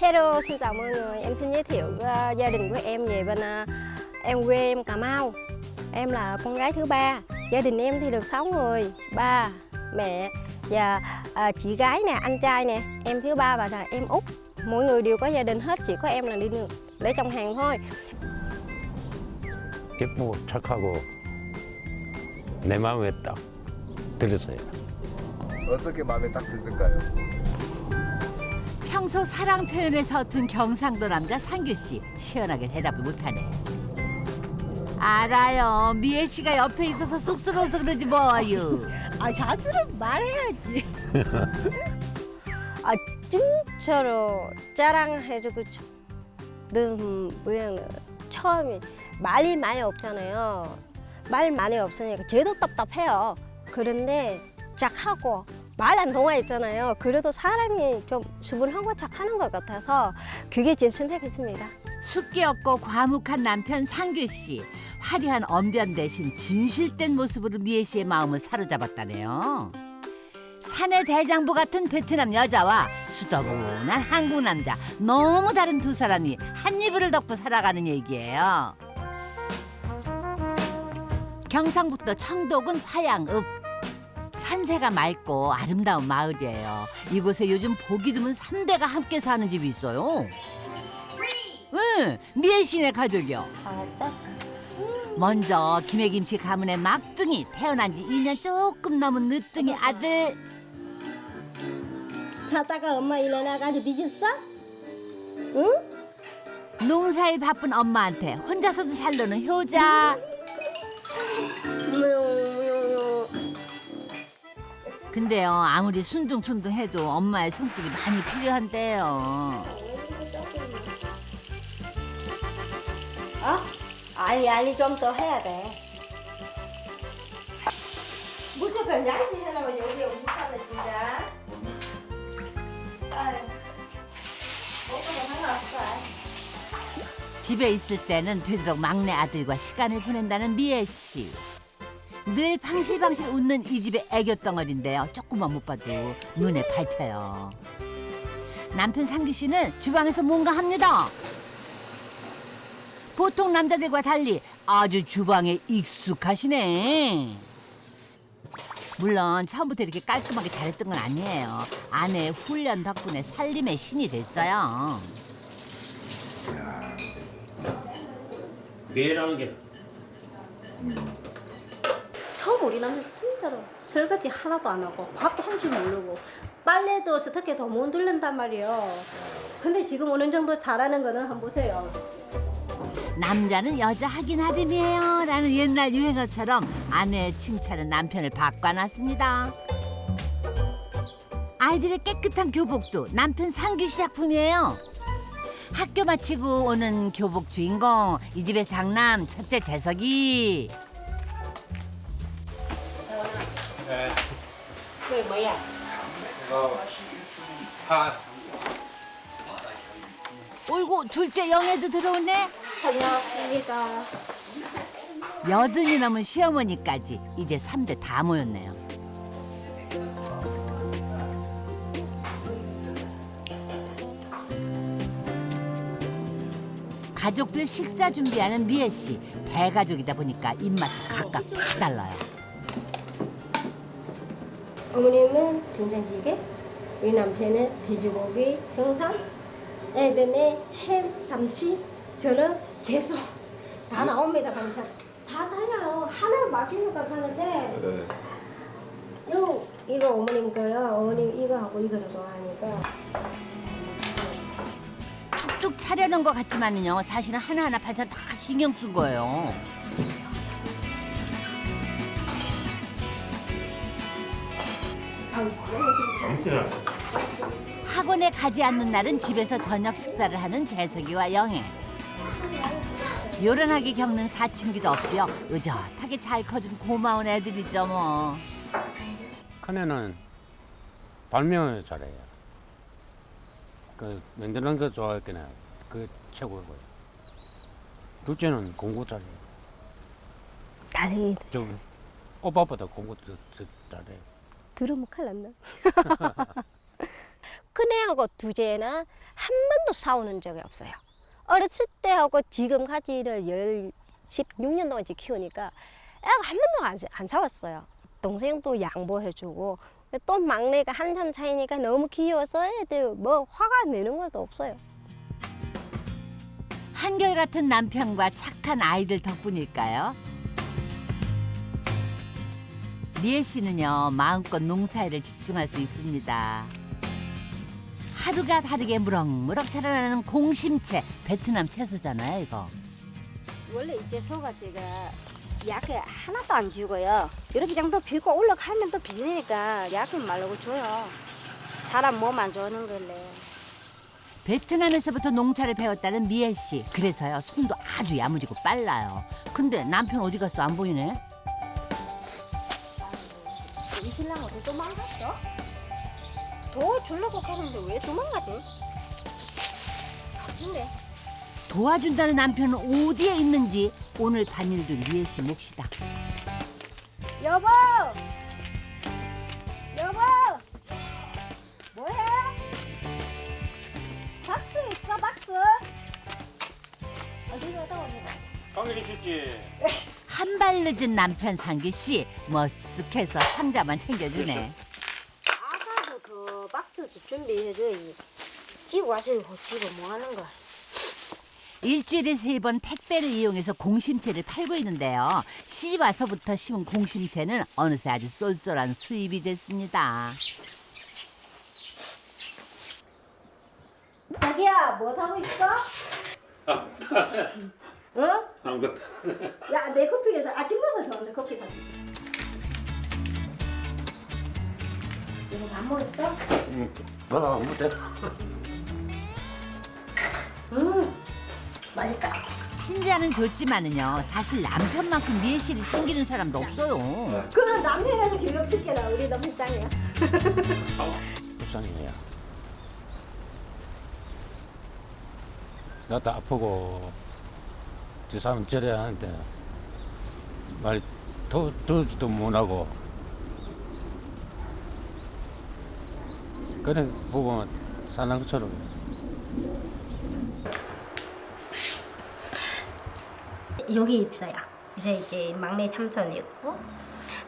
Hello, xin chào mọi người. Em xin giới thiệu ờ, gia đình của em về bên ờ, em quê em Cà Mau. Em là con gái thứ ba. Gia đình em thì được 6 người, ba, mẹ và ờ, chị gái nè, anh trai nè, em thứ ba và là em út. Mỗi người đều có gia đình hết, chỉ có em là đi để trong hàng thôi. 예쁘고 착하고 내 마음에 딱 들었어요. 어떻게 마음에 딱 들던가요? 평소 사랑 표현에 서툰 경상도 남자 상규 씨 시원하게 대답을 못하네. 알아요. 미애 씨가 옆에 있어서 쑥스러워서 그러지 뭐요. 아, 자수는 말해야지. 아, 진짜로 자랑해주고 싶은 모양은 처음이 말이 많이 없잖아요. 말 많이 없으니까 쟤도 답답해요. 그런데 착하고 말 안 통화했잖아요. 그래도 사람이 좀 수분하고 착하는 것 같아서 그게 제 선택했습니다. 숙기 없고 과묵한 남편 상규 씨. 화려한 언변 대신 진실된 모습으로 미애 씨의 마음을 사로잡았다네요. 산의 대장부 같은 베트남 여자와 수더분한 한국 남자 너무 다른 두 사람이 한 이불을 덮고 살아가는 얘기예요. 경상북도 청도군 화양읍 산세가 맑고 아름다운 마을이에요. 이곳에 요즘 보기 드문 삼대가 함께 사는 집이 있어요. 응, 미애 씨네 가족이요. 먼저 김혜김 씨 가문의 막둥이 태어난 지 2년 조금 넘은 늦둥이 아들 자다가 엄마 일에 나가지 빚었어? 응? 농사에 바쁜 엄마한테 혼자서도 잘 노는 효자 근데요 아무리 순둥순둥해도 엄마의 손길이 많이 필요한데요 어? 아니 아니 좀 더 해야 돼. 무조건 양치 해놓으면 여기 괜찮네 진짜. 아유. 집에 있을 때는 되도록 막내 아들과 시간을 보낸다는 미애 씨. 늘 방실방실 웃는 이 집의 애교 덩어리인데요. 조금만 못 봐도 눈에 밟혀요. 남편 상기 씨는 주방에서 뭔가 합니다. 보통 남자들과 달리 아주 주방에 익숙하시네. 물론 처음부터 이렇게 깔끔하게 잘했던 건 아니에요. 아내의 훈련 덕분에 살림의 신이 됐어요. 매라는 게 처음 우리 남편 진짜로 설거지 하나도 안 하고 밥도 할 줄 모르고 빨래도 세탁해서 못 돌린단 말이에요. 근데 지금 어느 정도 잘하는 거는 한번 보세요. 남자는 여자 하긴 하림이에요 라는 옛날 유행어처럼 아내의 칭찬은 남편을 바꿔놨습니다 아이들의 깨끗한 교복도 남편 상규 씨 작품이에요 학교 마치고 오는 교복 주인공 이 집의 장남 첫째 재석이 그게 뭐야? 다 어이구 둘째 영애도 들어오네 다녀왔습니다. 여든이 넘은 시어머니까지 이제 삼 대 다 모였네요 가족들 식사 준비하는 미애 씨 대가족이다 보니까 입맛이 각각 다 달라요. 어머님은 된장찌개, 우리 남편은 돼지고기, 생선, 애들은 햄, 삼치, 저는 채소 다 나옵니다 반찬. 다 달라요. 하나 맛있는 거 사는데 네. 요 이거 어머님 거요. 어머님 이거 하고 이거를 좋아하니까. 툭툭 차려놓은 것 같지만요 사실은 하나하나 반찬 다 신경 쓴 거예요. 아무튼 학원에 가지 않는 날은 집에서 저녁 식사를 하는 재석이와 영애. 요란하게 겪는 사춘기도 없이요 의젓하게 잘 커준 고마운 애들이죠 뭐. 큰애는 발명을 잘해요. 그 만드는 거 좋아했긴 해요. 그 최고고요. 둘째는 공부 잘해요. 다행히 저 오빠보다 공부 더, 더 잘해요. 들으면 큰일 났나? 큰애하고 두째는 한 번도 싸우는 적이 없어요. 어렸을 때하고 지금까지를 열 16년 동안 키우니까 애가 한 번도 안, 안 싸웠어요. 동생도 양보해주고 또 막내가 한참 차이니까 너무 귀여워서 애들 뭐 화가 내는 것도 없어요. 한결같은 남편과 착한 아이들 덕분일까요? 리에 씨는요 마음껏 농사일에 집중할 수 있습니다. 하루가 다르게 무럭무럭 자라나는 공심채 베트남 채소잖아요 이거. 원래 이제 소가 제가 약을 하나도 안 주고요. 이렇게 정도 비고 올라가면 또 비니까 약을 말라고 줘요. 사람 몸 안 좋아하는 걸래. 베트남에서부터 농사를 배웠다는 미애 씨. 그래서요 손도 아주 야무지고 빨라요. 근데 남편 어디 갔어 안 보이네. 이 신랑 어디 도망갔어? 도 주려고 가는데 왜 도망가지? 바쁜데. 도와준다는 남편은 어디에 있는지 오늘 반일도 미애 씨 몫이다. 여보! 여보! 뭐해? 박스 있어, 박스? 어디 갔다 오는 거야? 당연히 쉽지. 한 발 늦은 남편 상기 씨 머쓱해서 상자만 챙겨주네. 아까도 그 박스 준비해줘야지. 지고 와서 이거 지고 뭐 하는 거야? 일주일에 세 번 택배를 이용해서 공심채를 팔고 있는데요. 시집 와서부터 심은 공심채는 어느새 아주 쏠쏠한 수입이 됐습니다. 자기야, 뭐 하고 있어? 어? 아무것도. 야, 내 커피에서 아침 버섯 좋아하는데 커피 가 이거 밥 먹었어? 응. 뭐라 못해. 음, 맛있다. 신지아는 좋지만은요. 사실 남편만큼 미애실이 생기는 사람도 없어요. 그럼 남편에서 교육시켜라. 우리 너무 짱이야. 불쌍해요. 나도 아프고 저 사람 저래야 하는데 말 더, 들지도 못하고 부분 사는 것처럼 여기 있어요. 이제 이제 막내 삼촌 있고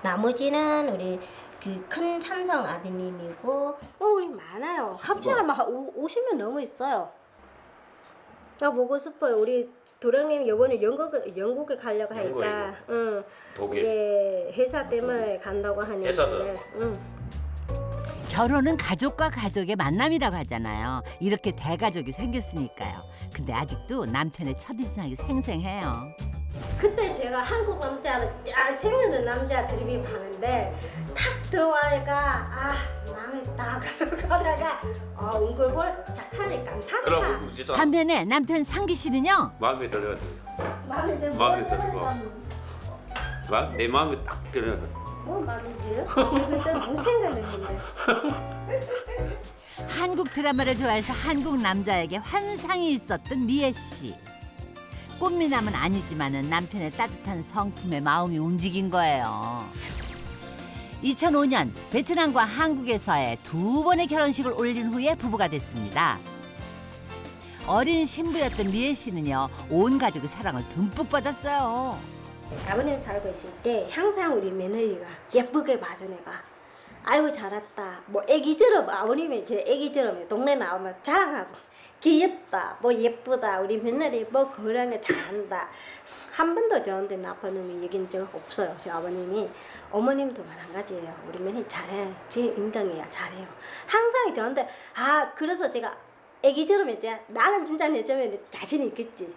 나머지는 우리 그 큰 삼성 아드님이고 어 우리 많아요. 합치면 한 오- 50명 넘어 있어요. 나 보고 싶어요. 우리 도령님 이번에 영국 영국에 가려고 하니까, 응, 이게 회사 때문에 간다고 하니까, 회사도? 응. 결혼은 가족과 가족의 만남이라고 하잖아요. 이렇게 대가족이 생겼으니까요. 근데 아직도 남편의 첫인상이 생생해요. 그때 제가 한국 남자는 잘생기는 남자 드립하는데 탁 들어와니까 아 망했다 그러고 가다가 아 은근 보래 착하니까 사니까 그럼 진짜 반면에 남편 상기 씨는요. 마음에 들어. 마음에 들어 마음에 들고. 내 마음에 딱 들어. 뭐 마음에 들어? 무슨 생각했는데 한국 드라마를 좋아해서 한국 남자에게 환상이 있었던 미애 씨. 꽃미남은 아니지만은 남편의 따뜻한 성품에 마음이 움직인 거예요. 2005년 베트남과 한국에서의 두 번의 결혼식을 올린 후에 부부가 됐습니다. 어린 신부였던 미애 씨는요 온 가족의 사랑을 듬뿍 받았어요. 아버님 살고 있을 때 항상 우리 며느리가 예쁘게 봐줘 내가 아이고 잘했다. 뭐 애기처럼 아버님이 제 애기처럼 동네 나오면 자랑하고 귀엽다. 뭐 예쁘다. 우리 며느리 뭐 그런 거 잘한다. 한 번도 저한테 나쁜 놈이 얘기한 적 없어요. 저 아버님이 어머님도 마찬가지예요 우리 며느리 잘해. 제 인정이야 잘해요. 항상 저한테 아 그래서 제가 애기처럼 이제 나는 진짜 내 점에 자신 있겠지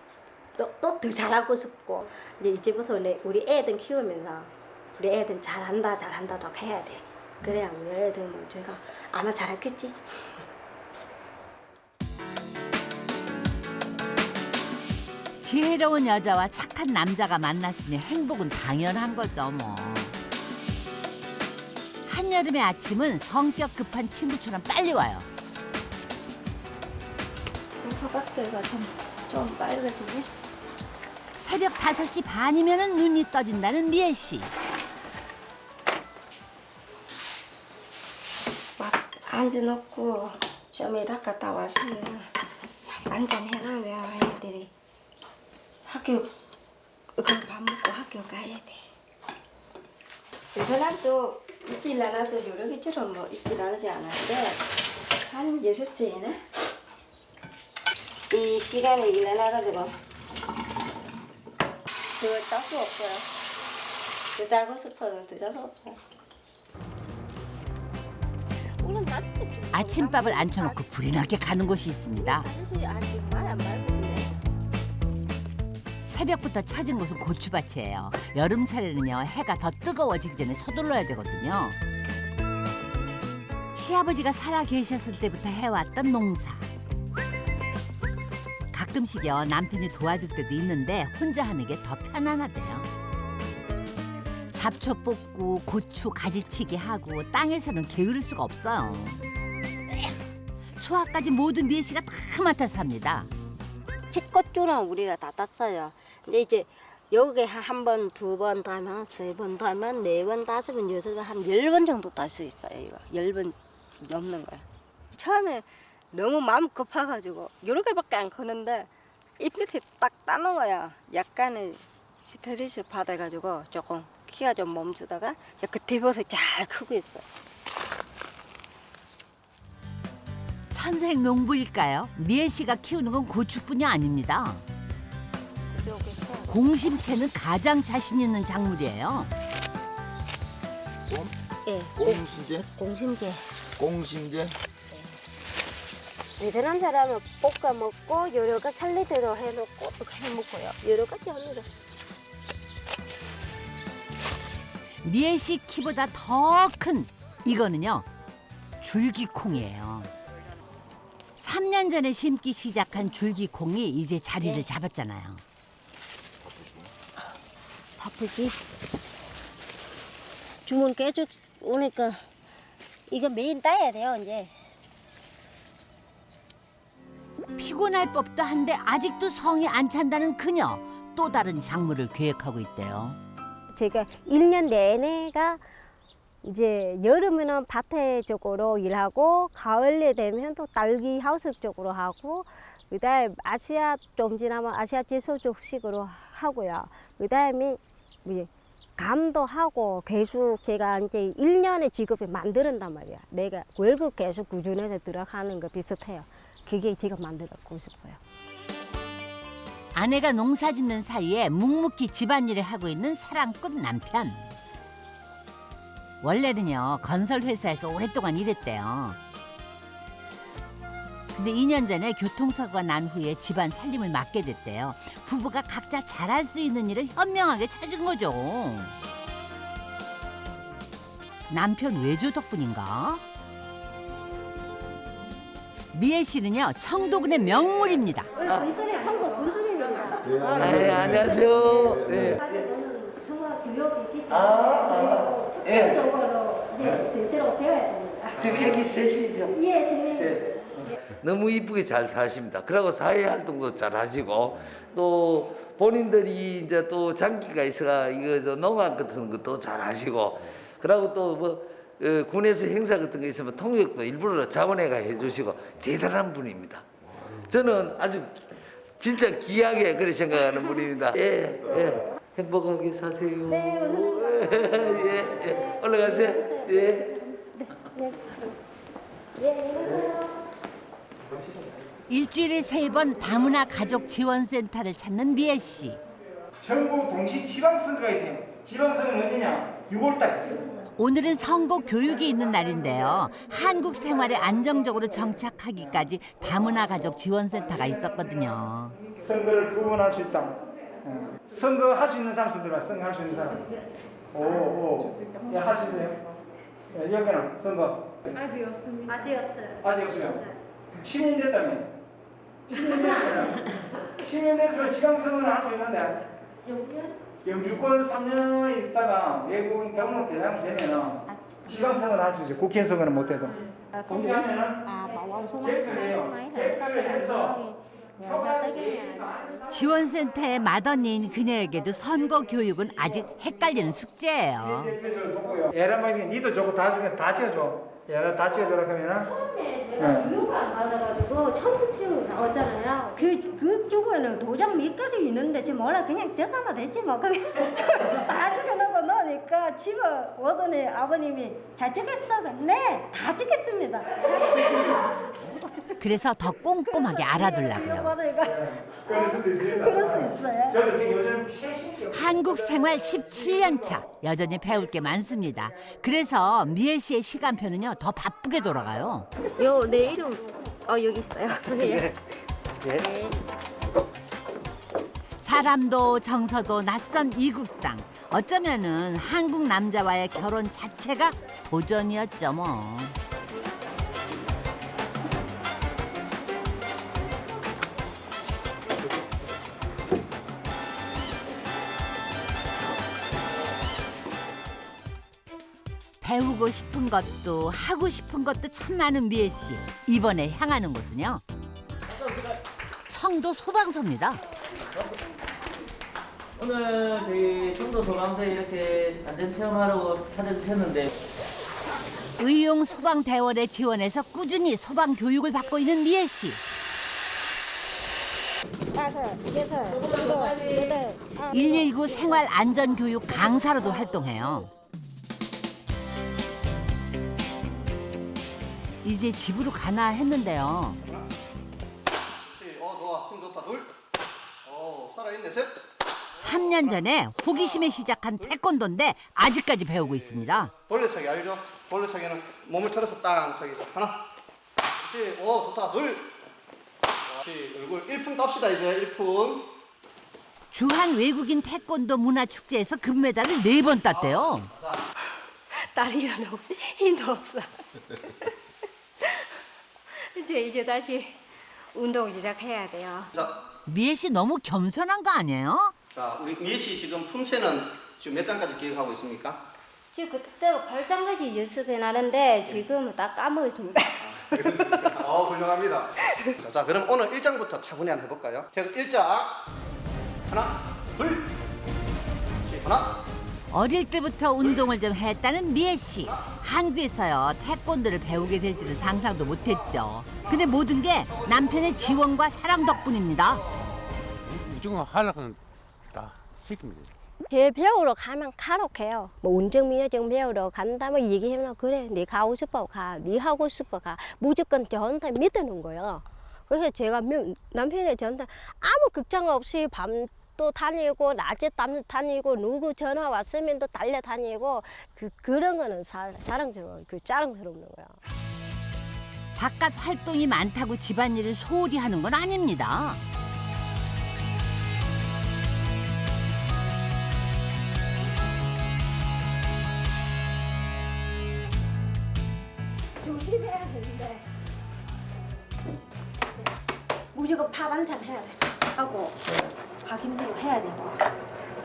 또또더 잘하고 싶고 이제 이제부터 내 우리 애들 키우면서 우리 애들 잘한다 잘한다라고 해야 돼. 그래야 우리 애들 뭐 제가 아마 잘하겠지. 지혜로운 여자와 착한 남자가 만났으니 행복은 당연한 거죠, 뭐. 한여름의 아침은 성격 급한 친구처럼 빨리 와요. 소박대가 좀, 좀 빨개지네. 새벽 5시 반이면 눈이 떠진다는 미애 씨. 막 앉아놓고 좀 이따 갔다 왔으면 안전해가면 애들이 학교 그밥 먹고 학교 가야 돼. 베트남도 일찍 일어나도 요렇게처럼 뭐 일찍 일어나지 않았는데 한 6시에나 이 시간에 일어나가지고 그거 짤수 없어요. 그 자고 싶어도 늦어서 없어요. 아침밥을 앉혀놓고 불이 나게 가는 곳이 있습니다. 아저씨 아직 말안 말거든요. 새벽부터 찾은 곳은 고추밭이에요. 여름철에는요 해가 더 뜨거워지기 전에 서둘러야 되거든요. 시아버지가 살아 계셨을 때부터 해왔던 농사. 가끔씩요 남편이 도와줄 때도 있는데 혼자 하는 게 더 편안하대요. 잡초 뽑고 고추 가지치기 하고 땅에서는 게으를 수가 없어요. 수확까지 모든 씨가 다 맡아서 합니다. 채꽃주는 우리가 다 땄어요. 근데 이제 여기 한 번, 두 번 따면, 세 번 따면, 네 번, 다섯 번, 여섯 번, 한 열 번 정도 딸 수 있어요. 이거 열 번 넘는 거야. 처음에 너무 마음 급해가지고 여러 개밖에 안 크는데 이 밑에 딱 따는 거야. 약간의 스트레스 받아가지고 조금 키가 좀 멈추다가 이제 그 뒤부터 잘 크고 있어요. 천생 농부일까요? 미애 씨가 키우는 건 고추뿐이 아닙니다. 공심채는 가장 자신 있는 작물이에요. 예, 공심제? 공심제. 공심제? 베트남 사람은 볶아 먹고 여러 가지 살리대로 해놓고 또해 먹고요. 여러 가지 합니다. 미애 씨 키보다 더 큰 이거는요 줄기콩이에요. 3년 전에 심기 시작한 줄기콩이 이제 자리를 네. 잡았잖아요. 바쁘지? 주문 계속 오니까 이거 매일 따야 돼요 이제. 피곤할 법도 한데 아직도 성이 안 찬다는 그녀 또 다른 작물을 계획하고 있대요. 제가 1년 내내가 이제 여름에는 밭에 쪽으로 일하고 가을에 되면 또 딸기 하우스 쪽으로 하고 그다음에 아시아 좀 지나면 아시아 지소 쪽식으로 하고요. 그다음에 뭐 감도 하고 계속 제가 이제 1년의 직업을 만드는단 말이야. 내가 월급 계속 꾸준해서 들어가는 거 비슷해요. 그게 제가 만들고 싶어요. 아내가 농사 짓는 사이에 묵묵히 집안일을 하고 있는 사랑꾼 남편. 원래는요 건설 회사에서 오랫동안 일했대요. 근데 2년 전에 교통사고가 난 후에 집안 살림을 맡게 됐대요. 부부가 각자 잘할 수 있는 일을 현명하게 찾은 거죠. 남편 외조 덕분인가? 미애 씨는요 청도군의 명물입니다. 군수님, 청도 군수님입니다. 네, 안녕하세요. 네. 교육이 아, 아, 예. 특별적으로 네, 대대로 배워야 됩니다. 지금 애기 셋이죠? 예, 선생님. 셋. 너무 이쁘게 잘 사십니다. 그리고 사회 활동도 잘 하시고 또 본인들이 이제 또 장기가 있어가 이거 저 농악 같은 것도 잘 하시고 그리고 또뭐 어, 군에서 행사 같은 거 있으면 통역도 일부러 자원회가 해주시고 대단한 분입니다. 저는 아주 진짜 귀하게 그렇게 생각하는 분입니다. 예, 예. 행복하게 사세요. 예, 예. 올라가세요. 예. 일주일에 세 번 다문화 가족 지원센터를 찾는 미애 씨. 전국 동시 지방선거가 있어요. 지방선거는 언제냐? 6월달 있어요. 오늘은 선거 교육이 있는 날인데요. 한국 생활에 안정적으로 정착하기까지 다문화 가족 지원센터가 있었거든요. 선거를 두번할수 있다. 어. 선거 할 수 있는 사람 손들어 선거 할 수 있는 사람. 오, 오. 예, 할 수 있어요? 예, 여기는 선거 아직 없습니다. 아직 없어요. 아직 없어요. 10년 됐다며. 10년 됐어요. 10년 됐으면 지방선거는 할 수 있는데 영주권 3년 있다가 외국인 경로 대상 되면은 지방선거는 할 수 있어요. 국회의원 선거는 못 해도. 그렇게 하면은 아, bảo số máy, số máy, số máy thì 개표를 해서 người ta tới cái nhà 지원센터의 맏언니인 그녀에게도 선거 교육은 아직 헷갈리는 숙제예요. 대표적으로 놓고요. 니도 저거 다 주면 다 지어줘. 얘가 다 찍어주라 하면은 처음에 내가 임무가 안 받아가지고 천국증 나왔잖아요. 그 그쪽에는 도장 몇 가지 있는데 저 몰라 그냥 저가면 됐지 뭐. 그게 다 찍어놓고 넣으니까 집에 오더니 아버님이 잘 찍겠어? 네, 다 찍겠습니다. 그래서 더 꼼꼼하게 알아두려고요. 그럴 수도 있습니다. 그럴 수 있어요. 저도 지금 한국 생활 17년 차 여전히 배울 게 많습니다. 그래서 미애 씨의 시간표는요 더 바쁘게 돌아가요. 요 내 이름 어 여기 있어요. 예. 예. 사람도 정서도 낯선 이국 땅. 어쩌면은 한국 남자와의 결혼 자체가 도전이었죠 뭐. 배우고 싶은 것도 하고 싶은 것도 참 많은 미애 씨. 이번에 향하는 곳은요. 청도 소방서입니다. 오늘 저희 청도 소방서에 이렇게 안전 체험하러 찾아주셨는데 의용 소방대원의 지원에서 꾸준히 소방 교육을 받고 있는 미애 씨. 다섯, 여섯, 일곱, 여덟, 아홉. 119 생활 안전 교육 강사로도 활동해요. 이제 집으로 가나 했는데요. 그렇지. 어 좋아. 힘 좋다. 둘. 어 살아있네. 셋. 3년 전에 호기심에 시작한 태권도인데 아직까지 배우고 있습니다. 돌려차기 알죠? 돌려차기는 몸을 털어서 땅 차기죠. 하나. 그렇지. 어 좋다. 둘. 그렇지. 얼굴 1분 땁시다 이제 1분. 주한 외국인 태권도 문화 축제에서 금메달을 네 번 땄대요. 너무 힘도 없어. 이제 이제 다시 운동 시작해야 돼요. 자, 미애 씨 너무 겸손한 거 아니에요? 자 우리 미애 씨 지금 품새는 지금 몇 장까지 기획하고 있습니까? 지금 그때 발장까지 연습해 놨는데 지금은 다 까먹었습니다. 어 훌륭합니다. 자, 자 그럼 오늘 1장부터 차분히 한번 해볼까요? 제가 1장 하나 둘. 하나. 어릴 때부터 운동을 좀 했다는 미애 씨. 한국에서요 태권도를 배우게 될 줄은 상상도 못했죠. 근데 모든 게 남편의 지원과 사랑 덕분입니다. 무조건 하락은 다 시킵니다. 제 배우러 가면 가록해요. 뭐 운전면허증 배우러 간다면 얘기하면 그래, 네 가고 싶어 가, 네 하고 싶어 가. 무조건 저한테 믿는 거예요. 그래서 제가 명- 남편이 저한테 아무 걱정 없이 밤 도 다니고 낮에 밤 다니고 누구 전화 왔으면 또 달려 다니고 그 그런 거는 사, 사랑스러워, 그 자랑스러운 거예요. 바깥 활동이 많다고 집안일을 소홀히 하는 건 아닙니다. 조심해야 되는데 무조건 밥 반찬 해야 돼 하고 밥 김치도 해야 되고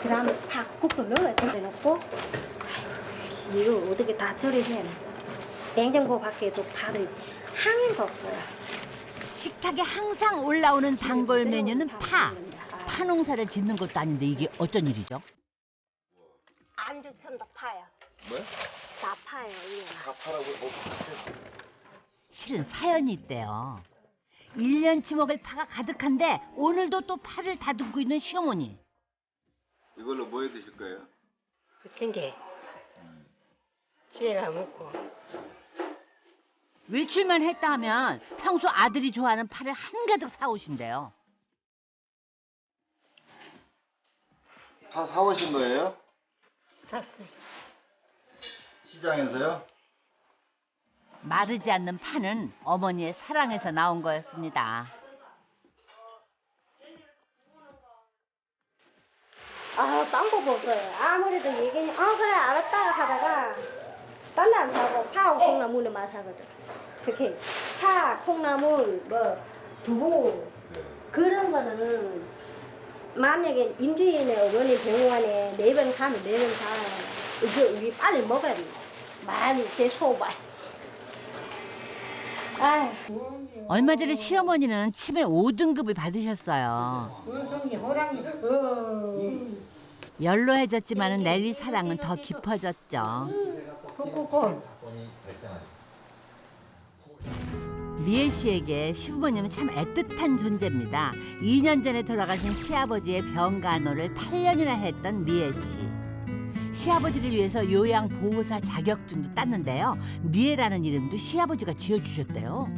그 다음에 밥 국도 넣어야 돼 넣고 아이고, 이거 어떻게 다 처리해야 돼 냉장고 밖에도 밥을 한 개도 없어요. 식탁에 항상 올라오는 단골 메뉴는 파. 파 농사를 짓는 것도 아닌데 이게 어쩐 일이죠? 안주 천도 파요. 뭐? 다 파요 이게. 다 파라고 뭐 실은 사연이 있대요. 1년치 먹을 파가 가득한데 오늘도 또 파를 다듬고 있는 시어머니. 이걸로 뭐 해 드실 거예요? 부침개 집에 가 먹고 외출만 했다 하면 평소 아들이 좋아하는 파를 한가득 사오신대요. 파 사오신 거예요? 샀어요 시장에서요? 마르지 않는 파는 어머니의 사랑에서 나온 거였습니다. 아, 방법 없어요. 아무래도 얘기, 어, 그래, 알았다 하다가, 딴 데 안 사고, 파하고 콩나물만 사거든. 특히, 파, 콩나물, 뭐, 두부, 그런 거는, 만약에 인주인의 어머니 병원에 네 번 가면 네 번 다, 이거 우리 빨리 먹어야 돼. 많이, 제 소발. 얼마 전에 시어머니는 치매 5등급을 받으셨어요. 호랑이 어 연로해졌지만 넬리 사랑은 더 깊어졌죠. 미애 씨에게 시부모님은 참 애틋한 존재입니다. 2년 전에 돌아가신 시아버지의 병간호를 8년이나 했던 미애 씨. 시아버지를 위해서 요양보호사 자격증도 땄는데요. 미애라는 이름도 시아버지가 지어주셨대요.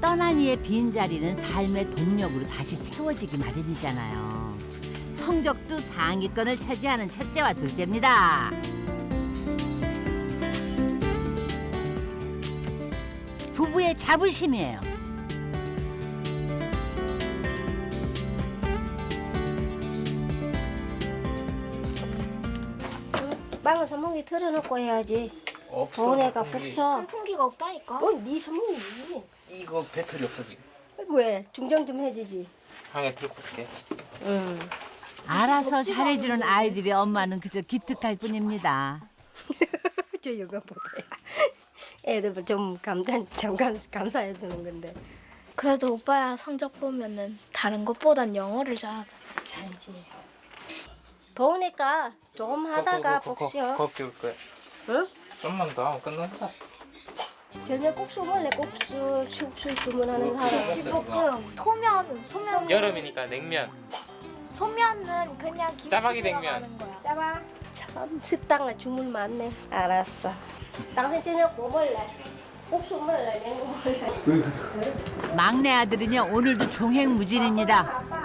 떠난 이의 빈자리는 삶의 동력으로 다시 채워지기 마련이잖아요. 성적도 상위권을 차지하는 첫째와 둘째입니다. 부부의 자부심이에요. 틀어놓고 해야지. 도네가 북서. 선풍기가 없다니까. 어, 네 선풍기. 이거 배터리 없어 지금. 왜? 중정 좀 해주지. 방에 들고 올게. 응. 알아서 잘해주는 아이들의 엄마는 그저 기특할 뿐입니다. 저 이거 보다. 애들 좀 감사, 잠깐 감사해 주는 건데. 그래도 오빠야 성적 보면은 다른 것보단 영어를 잘 잘지. 더우니까 조금 하다가 복시요. 거 끼울 거야. 응? 좀만 더 하면 끝난다. 저녁 국수 먹을래? 국수, 국수 주문하는 사람. 지볶음, 소면, 소면. 여름이니까 냉면. 소면은 그냥 김치 들어가는 냉면. 거야. 짜봐. 참 식당에 주문 많네. 알았어. 당신 저녁 뭐 먹을래? 국수 먹을래? 냉국 먹을래? 막내 아들은요 오늘도 종횡무진입니다. 아빠.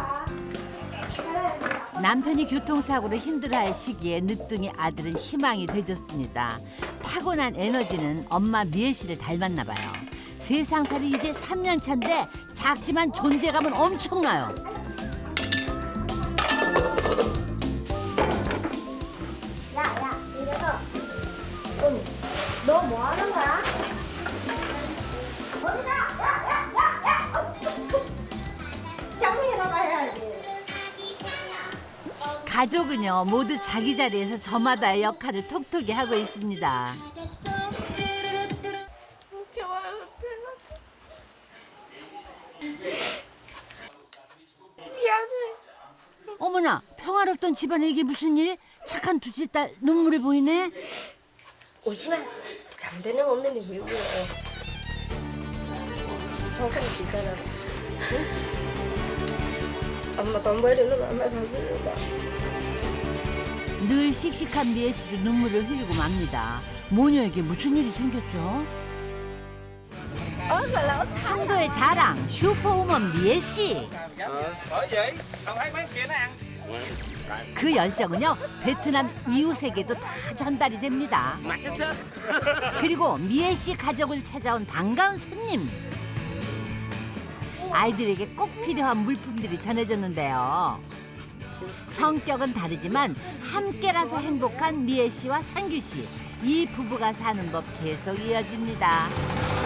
남편이 교통사고로 힘들어할 시기에 늦둥이 아들은 희망이 되졌습니다. 타고난 에너지는 엄마 미애 씨를 닮았나 봐요. 세상살이 이제 3년 차인데 작지만 존재감은 엄청나요. 가족은요 모두 자기 자리에서 저마다의 역할을 톡톡히 하고 있습니다. 어머나 평화롭던 집안에 이게 무슨 일? 착한 둘째 딸 눈물을 보이네. 오지 마. 잠드는 없는 게왜 울어? 통증이 있잖아. 응? 엄마 돈 벌려는 엄마 사주니까. 늘 씩씩한 미애 씨도 눈물을 흘리고 맙니다. 모녀에게 무슨 일이 생겼죠? 청도의 자랑 슈퍼우먼 미애 씨. 그 열정은요 베트남 이웃에게도 다 전달이 됩니다. 그리고 미애 씨 가족을 찾아온 반가운 손님. 아이들에게 꼭 필요한 물품들이 전해졌는데요. 성격은 다르지만 함께라서 행복한 미애 씨와 상규 씨. 이 부부가 사는 법 계속 이어집니다.